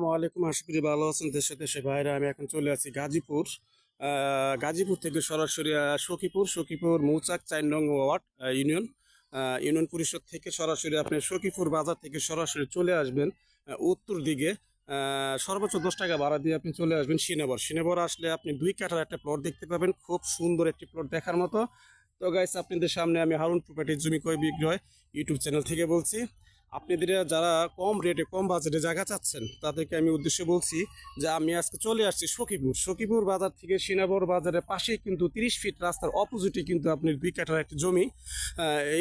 ওয়ালাইকুম আশা করি ভালো আছেন দেশে দেশে। বাইরে আমি এখন চলে আছি গাজীপুর। গাজীপুর থেকে সরাসরি সখীপুর সখীপুর, মৌচাক চার নং ওয়ার্ড ইউনিয়ন। ইউনিয়ন পরিষদ থেকে সরাসরি আপনি সখীপুর বাজার থেকে সরাসরি চলে আসবেন উত্তর দিকে। সর্বোচ্চ দশ টাকা ভাড়া দিয়ে আপনি চলে আসবেন সিনেবর। সিনেবর আসলে আপনি দুই কাঠার একটা প্লট দেখতে পাবেন, খুব সুন্দর একটি প্লট দেখার মতো। তো গাইস আপনাদের সামনে আমি হারুন প্রপার্টির জমি ক্রয় বিক্রয় ইউটিউব চ্যানেল থেকে বলছি। আপনাদের যারা কম রেটে কম বাজেটে জায়গা চাচ্ছেন, তাদেরকে আমি উদ্দেশ্যে বলছি যে আমি আজকে চলে আসছি সখীপুর। সখীপুর বাজার থেকে সিনাবর বাজারের পাশেই কিন্তু তিরিশ ফিট রাস্তার অপোজিটে কিন্তু আপনার দুই কাঠার একটি জমি।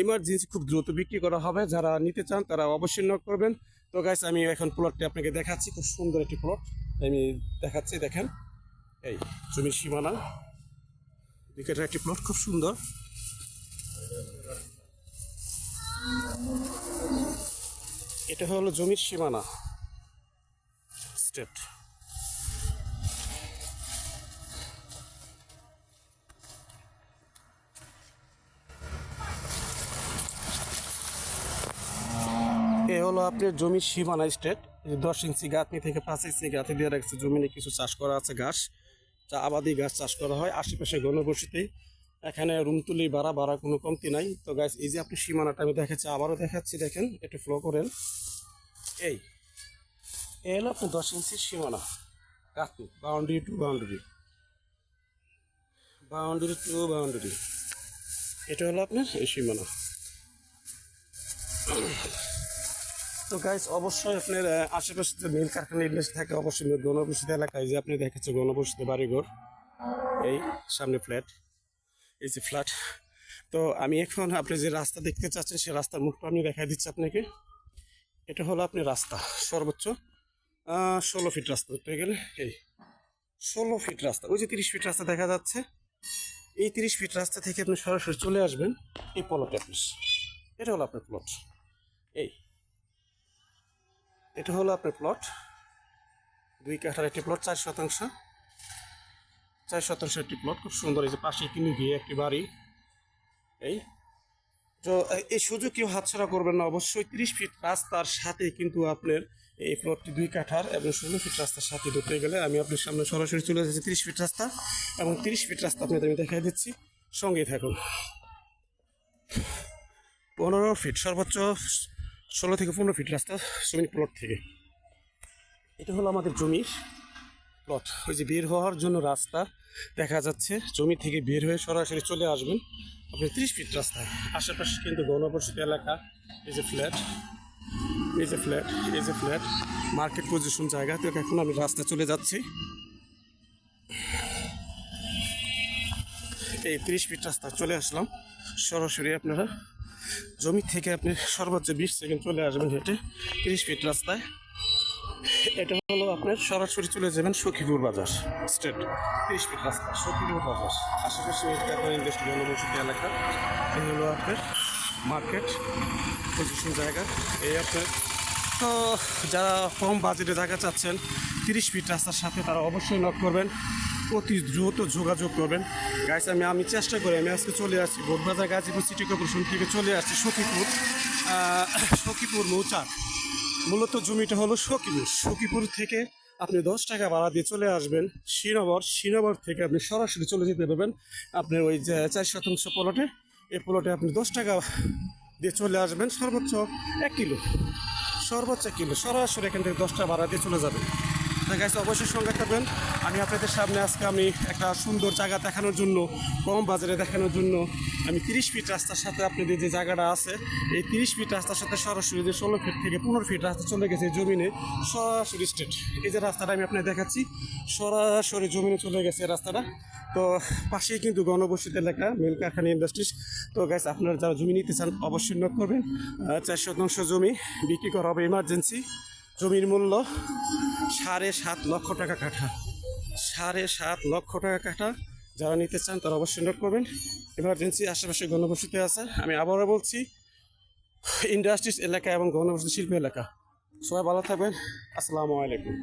ইমার্জেন্সি খুব দ্রুত বিক্রি করা হবে। যারা নিতে চান, তারা অবশ্যই নক করবেন। তো গাইস আমি এখন প্লটটি আপনাকে দেখাচ্ছি। খুব সুন্দর একটি প্লট আমি দেখাচ্ছি, দেখেন। এই জমির সীমানা। দুই কাঠার একটি প্লট খুব সুন্দর। এটা হলো জমির সীমানা। স্টেট এ হলো আপনার জমির সীমানা স্টেট দশ ইঞ্চি গাঁথনি থেকে পাঁচ ইঞ্চি গাঁথনি দিয়ে রাখছে। জমিনে কিছু চাষ করা আছে, ঘাস। চা আবাদি গাছ চাষ করা হয়। আশেপাশে ঘনবসতিতেই এখানে রুম তুলি ভাড়া ভাড়া কোনো কমতি নাই। তো গাছ এই যে আপনি সীমানাটা আমি দেখাচ্ছি, আবারও দেখাচ্ছি, দেখেন, একটু ফ্লো করেন। এই হলো আপনার দশ ইঞ্চির সীমানা। Katoni boundary to boundary boundary to boundary এটা হলো আপনার এই সীমানা। তো গাইস অবশ্যই আপনার আশেপাশে যে মিল কারখানা ইন্ডাস্ট্রি থাকে, অবশ্যই গণবসতি এলাকায় যে আপনি দেখেছে গণবসতি বাড়িঘর। এই, সামনে ফ্ল্যাট এই যে ফ্ল্যাট তো আমি এখন আপনি যে রাস্তা দেখতে চাচ্ছেন সেই রাস্তার মুখটা আমি দেখাই দিচ্ছি আপনাকে। এটা হলো আপনি রাস্তা, সর্বোচ্চ। ষোলো ফিট রাস্তা ধরতে গেলে, এই ষোলো ফিট রাস্তা। ওই যে তিরিশ ফিট রাস্তা দেখা যাচ্ছে। এই তিরিশ ফিট রাস্তা থেকে আপনি সরাসরি চলে আসবেন এই পলটে আপনি। এটা হলো আপনার প্লট এই এটা হলো আপনার প্লট দুই কাঠার একটি প্লট চার শতাংশ। চার শতাংশ একটি প্লট খুব সুন্দর এই যে পাশে কিনে গিয়ে একটি বাড়ি। এই তো এই সুযোগ কেউ হাতছাড়া করবেন না, অবশ্যই তিরিশ ফিট রাস্তার সাথে কিন্তু আপনার এই প্লটটি দুই কাঠার এবং ষোলো ফিট রাস্তার সাথে ধরতে গেলে আমি আপনার সামনে সরাসরি চলে যাচ্ছি তিরিশ ফিট রাস্তা এবং তিরিশ ফিট রাস্তা আপনাদের আমি দেখাই দিচ্ছি। সঙ্গেই থাকুন। পনেরো ফিট সর্বোচ্চ ষোলো থেকে পনেরো ফিট রাস্তা জমির প্লট থেকে। এটা হলো আমাদের জমির প্লট ওই যে বের হওয়ার জন্য রাস্তা দেখা যাচ্ছে। জমি থেকে বের হয়ে সরাসরি চলে আসবেন। আপনি ত্রিশ ফিট রাস্তায়। আশেপাশে কিন্তু গণবসতি এলাকা। এই যে ফ্ল্যাট এই যে ফ্ল্যাট এই যে ফ্ল্যাট মার্কেট পজিশন জায়গা। তো এখন আমি রাস্তা চলে যাচ্ছি। এই ত্রিশ ফিট রাস্তা চলে আসলাম। সরাসরি আপনারা জমি থেকে আপনি সর্বোচ্চ বিশ সেকেন্ড চলে আসবেন হেঁটে। তিরিশ ফিট রাস্তায়। এটা হলো আপনার সরাসরি চলে যাবেন সখীপুর বাজার স্টেট তিরিশ ফিট রাস্তা, সখীপুর বাজার। আশেপাশে জনবসতি এলাকা। এই হলো আপনার মার্কেট পজিশন জায়গা। এই আপনার, তো যারা কম বাজেটে জায়গা চাচ্ছেন, তিরিশ ফিট রাস্তার সাথে তারা অবশ্যই নক করবেন। অতি দ্রুত যোগাযোগ করবেন। গাইস আমি আমি চেষ্টা করি, আমি আজকে চলে আসছি বোধবাজার গাজীপুর সিটি কর্পোরেশন থেকে চলে আসছি সখীপুর সখীপুর মৌচাক। মূলত জমিটা হলো সকিপুর সকিপুর থেকে আপনি দশ টাকা ভাড়া দিয়ে চলে আসবেন। শ্রীনগর শ্রীনগর থেকে আপনি সরাসরি চলে যেতে পারবেন। আপনার ওই যে চার শতাংশ প্লটে, এই প্লটে আপনি দশ টাকা দিয়ে চলে আসবেন। সর্বোচ্চ এক কিলো। সর্বোচ্চ কিলো। সরাসরি এখান থেকে দশটা ভাড়া দিয়ে চলে যাবেন। তা গাইছে অবশ্যই সঙ্গে থাকবেন। আমি আপনাদের সামনে আজকে আমি একটা সুন্দর জায়গা দেখানোর জন্য, কম বাজারে দেখানোর জন্য আমি তিরিশ ফিট রাস্তার সাথে আপনাদের যে জায়গাটা আছে, এই তিরিশ ফিট রাস্তার সাথে সরাসরি যে ষোলো ফিট থেকে পনেরো ফিট রাস্তা চলে গেছে জমিনে, সরাসরি স্টেট এই যে রাস্তাটা আমি আপনাকে দেখাচ্ছি, সরাসরি জমিনে চলে গেছে রাস্তাটা। তো পাশেই কিন্তু গণবসতি এলাকা, মিল কারখানা ইন্ডাস্ট্রিজ তো গাইস আপনারা যারা জমি নিতে চান, অবশ্যই নক করবেন। চার শতাংশ জমি বিক্রি করা হবে ইমার্জেন্সি জমির মূল্য সাড়ে সাত লক্ষ টাকা কাঠা। সাড়ে সাত লক্ষ টাকা কাঠা যারা নিতে চান তারা অবশ্যই নোট করবেন। এমার্জেন্সি আশেপাশে গণবসতি আছে। আমি আবারও বলছি ইন্ডাস্ট্রিজ এলাকা এবং গণবসতি শিল্প এলাকা। সবাই ভালো থাকবেন। আসসালামু আলাইকুম।